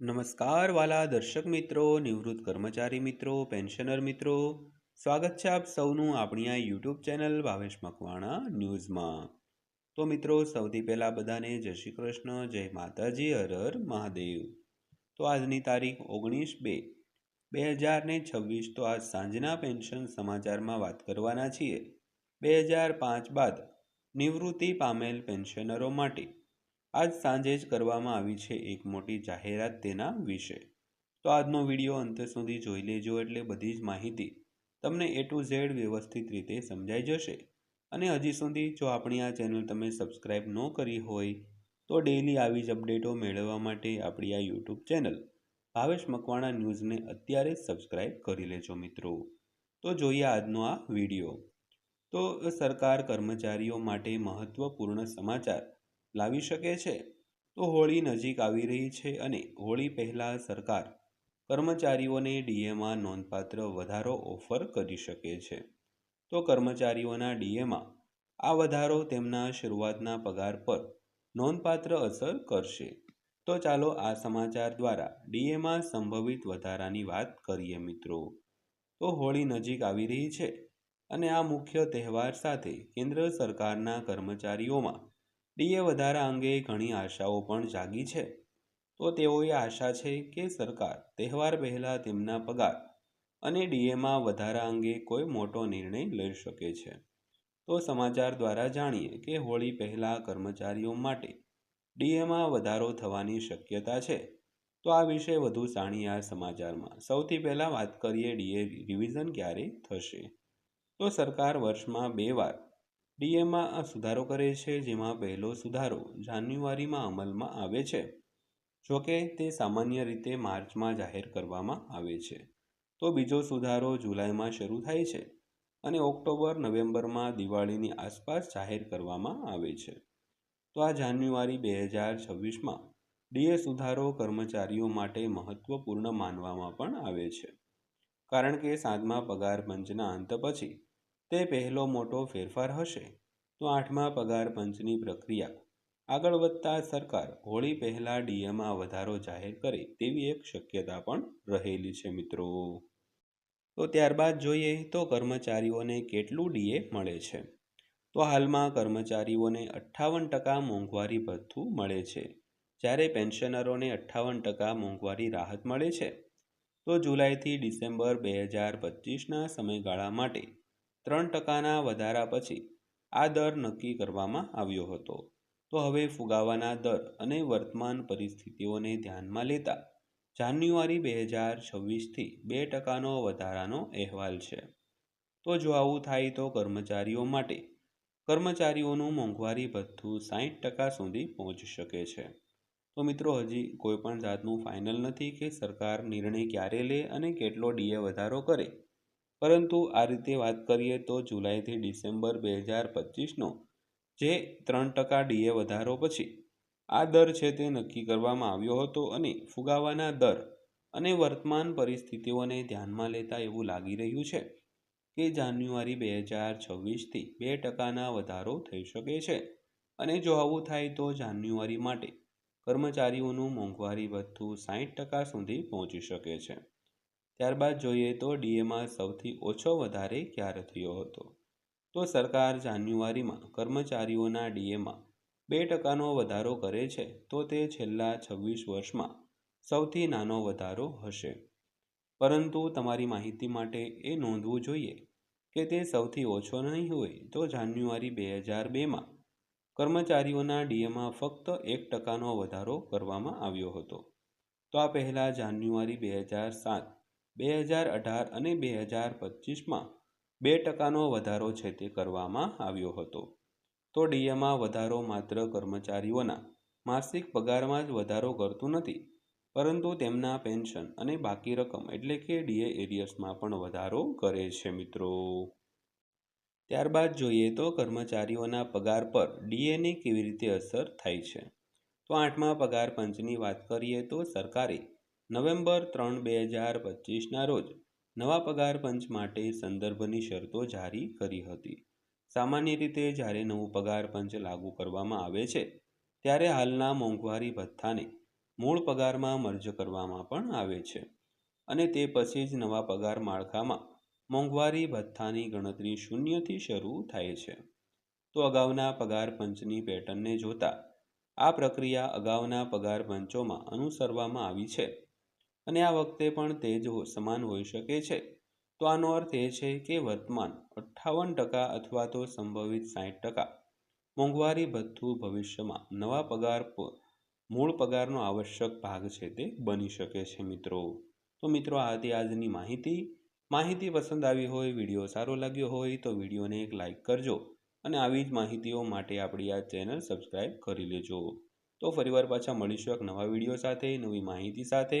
નમસ્કાર વાલા દર્શક મિત્રો, નિવૃત્ત કર્મચારી મિત્રો, પેન્શનર મિત્રો. સ્વાગત છે આપ સૌનું આપણી આ યુટ્યુબ ચેનલ ભાવેશ મકવાણા ન્યૂઝમાં. તો મિત્રો, સૌથી પહેલાં બધાને જય શ્રી કૃષ્ણ, જય માતાજી, હર હર મહાદેવ. તો આજની તારીખ ઓગણીસ બે બે હજાર ને છવ્વીસ, તો આજ સાંજના પેન્શન સમાચારમાં વાત કરવાના છીએ. બે હજાર પાંચ બાદ નિવૃત્તિ પામેલ પેન્શનરો માટે આજ સાંજે જ કરવામાં આવી છે એક મોટી જાહેરાત તેના વિશે. તો આજનો વીડિયો અંત સુધી જોઈ લેજો એટલે બધી જ માહિતી તમને એ ટુ ઝેડ વ્યવસ્થિત રીતે સમજાઈ જશે. અને હજી સુધી જો આપણી આ ચેનલ તમે સબસ્ક્રાઈબ ન કરી હોય, તો ડેઈલી આવી જ અપડેટો મેળવવા માટે આપણી આ યુટ્યુબ ચેનલ ભાવેશ મકવાણા ન્યૂઝને અત્યારે જ સબસ્ક્રાઈબ કરી લેજો મિત્રો. તો જોઈએ આજનો આ વીડિયો. તો સરકાર કર્મચારીઓ માટે મહત્વપૂર્ણ સમાચાર. લાવી શકે છે? તો હોળી નજીક આવી રહી છે અને હોળી પહેલાં સરકાર કર્મચારીઓને ડીએમાં નોંધપાત્ર વધારો ઓફર કરી શકે છે. તો કર્મચારીઓના ડીએમાં આ વધારો તેમના શરૂઆતના પગાર પર નોંધપાત્ર અસર કરશે. તો ચાલો આ સમાચાર દ્વારા ડીએમાં સંભવિત વધારાની વાત કરીએ મિત્રો. તો હોળી નજીક આવી રહી છે અને આ મુખ્ય તહેવાર સાથે કેન્દ્ર સરકારના કર્મચારીઓમાં ડીએ વધારા અંગે ઘણી આશાઓ પણ જાગી છે. તો તેઓએ આશા છે કે સરકાર તહેવાર પહેલાં તેમના પગાર અને ડીએમાં વધારા અંગે કોઈ મોટો નિર્ણય લઈ શકે છે. તો સમાચાર દ્વારા જાણીએ કે હોળી પહેલાં કર્મચારીઓ માટે ડીએમાં વધારો થવાની શક્યતા છે. તો આ વિશે વધુ જાણીએ આ સમાચારમાં. સૌથી પહેલાં વાત કરીએ ડીએ રિવિઝન ક્યારે થશે? તો સરકાર વર્ષમાં બે વાર ડીએમાં આ સુધારો કરે છે, જેમાં પહેલો સુધારો જાન્યુઆરીમાં અમલમાં આવે છે. જોકે તે સામાન્ય રીતે માર્ચમાં જાહેર કરવામાં આવે છે. તો બીજો સુધારો જુલાઈમાં શરૂ થાય છે અને ઓક્ટોબર, નવેમ્બરમાં દિવાળીની આસપાસ જાહેર કરવામાં આવે છે. તો આ જાન્યુઆરી બે હજાર છવ્વીસમાં ડીએ સુધારો કર્મચારીઓ માટે મહત્વપૂર્ણ માનવામાં પણ આવે છે. કારણ કે સાતમા પગાર પંચના અંત પછી તે પહેલો મોટો ફેરફાર હશે. તો આઠમા પગાર પંચની પ્રક્રિયા. આગળ વધતા સરકાર હોળી પહેલાં ડીએમાં વધારો જાહેર કરે તેવી એક શક્યતા પણ રહેલી છે મિત્રો. તો ત્યારબાદ જોઈએ તો કર્મચારીઓને કેટલું ડીએ મળે છે? તો હાલમાં કર્મચારીઓને અઠ્ઠાવન ટકા મોંઘવારી ભથ્થું મળે છે. જ્યારે પેન્શનરોને અઠ્ઠાવન ટકા મોંઘવારી રાહત મળે છે. તો જુલાઈથી ડિસેમ્બર બે હજાર પચીસના સમયગાળા માટે ત્રણ ટકાના વધારા પછી આ દર નક્કી કરવામાં આવ્યો હતો. તો હવે ફુગાવાના દર અને વર્તમાન પરિસ્થિતિઓને ધ્યાનમાં લેતા જાન્યુઆરી બે હજાર છવ્વીસથી બે ટકાનો વધારાનો અહેવાલ છે. તો જો આવું થાય તો કર્મચારીઓ માટે કર્મચારીઓનું મોંઘવારી ભથ્થું સાહીઠ ટકા સુધી પહોંચી શકે છે. તો મિત્રો, હજી કોઈપણ જાતનું ફાઇનલ નથી કે સરકાર નિર્ણય ક્યારે લે અને કેટલો ડીએ વધારો કરે પરંતુ આ રીતે વાત કરીએ તો જુલાઈથી ડિસેમ્બર બે હજાર પચીસનો, જે ત્રણ ટકા ડીએ વધારો પછી આ દર છે તે નક્કી કરવામાં આવ્યો હતો અને ફુગાવાના દર અને વર્તમાન પરિસ્થિતિઓને ધ્યાનમાં લેતા એવું લાગી રહ્યું છે કે જાન્યુઆરી બે હજાર છવ્વીસથી બે ટકાના વધારો થઈ શકે છે. અને જો આવું થાય તો જાન્યુઆરી માટે કર્મચારીઓનું મોંઘવારી ભથ્થું સાહીઠ ટકા સુધી પહોંચી શકે છે. ત્યારબાદ જોઈએ તો ડીએમાં સૌથી ઓછો વધારે ક્યારે થયો હતો? તો સરકાર જાન્યુઆરીમાં કર્મચારીઓના ડીએમાં બે ટકાનો વધારો કરે છે, તો તે છેલ્લા છવ્વીસ વર્ષમાં સૌથી નાનો વધારો હશે. પરંતુ તમારી માહિતી માટે એ નોંધવું જોઈએ કે તે સૌથી ઓછો નહીં હોય તો જાન્યુઆરી બે હજાર બેમાં કર્મચારીઓના ડીએમાં ફક્ત એક ટકાનો વધારો કરવામાં આવ્યો હતો. તો આ પહેલાં જાન્યુઆરી બે હજાર સાત બે હજાર અઢાર અને બે હજાર પચીસમાં બે ટકાનો વધારો છે તે કરવામાં આવ્યો હતો. તો ડીએમાં વધારો માત્ર કર્મચારીઓના માસિક પગારમાં જ વધારો કરતું નથી, પરંતુ તેમના પેન્શન અને બાકી રકમ એટલે કે ડીએ એરિયસમાં પણ વધારો કરે છે મિત્રો. ત્યારબાદ જોઈએ તો કર્મચારીઓના પગાર પર ડીએની કેવી રીતે અસર થાય છે? તો આઠમા પગાર પંચની વાત કરીએ તો સરકારે નવેમ્બર ત્રણ બે હજાર પચીસના રોજ નવા પગાર પંચ માટે સંદર્ભની શરતો જારી કરી હતી. સામાન્ય રીતે જ્યારે નવું પગાર પંચ લાગુ કરવામાં આવે છે, ત્યારે હાલના મોંઘવારી ભથ્થાને મૂળ પગારમાં મર્જ કરવામાં પણ આવે છે અને તે પછી જ નવા પગાર માળખામાં મોંઘવારી ભથ્થાની ગણતરી શૂન્યથી શરૂ થાય છે. તો અગાઉના પગાર પંચની પેટર્નને જોતા આ પ્રક્રિયા અગાઉના પગાર પંચોમાં અનુસરવામાં આવી છે. અને આ વખતે પણ તે જ સમાન હોઈ શકે છે. તો આનો અર્થ એ છે કે વર્તમાન અઠ્ઠાવન ટકા અથવા તો સંભવિત સાઠ ટકા. મોંઘવારી ભથ્થું ભવિષ્યમાં નવા પગાર મૂળ પગારનો આવશ્યક ભાગ છે તે બની શકે છે મિત્રો. તો મિત્રો, આ હતી આજની માહિતી. માહિતી પસંદ આવી હોય, વીડિયો સારો લાગ્યો હોય તો વિડીયોને એક લાઇક કરજો અને આવી જ માહિતીઓ માટે આપણી આ ચેનલ સબસ્ક્રાઈબ કરી લેજો. તો ફરીવાર પાછા મળીશું એક નવા વીડિયો સાથે, નવી માહિતી સાથે.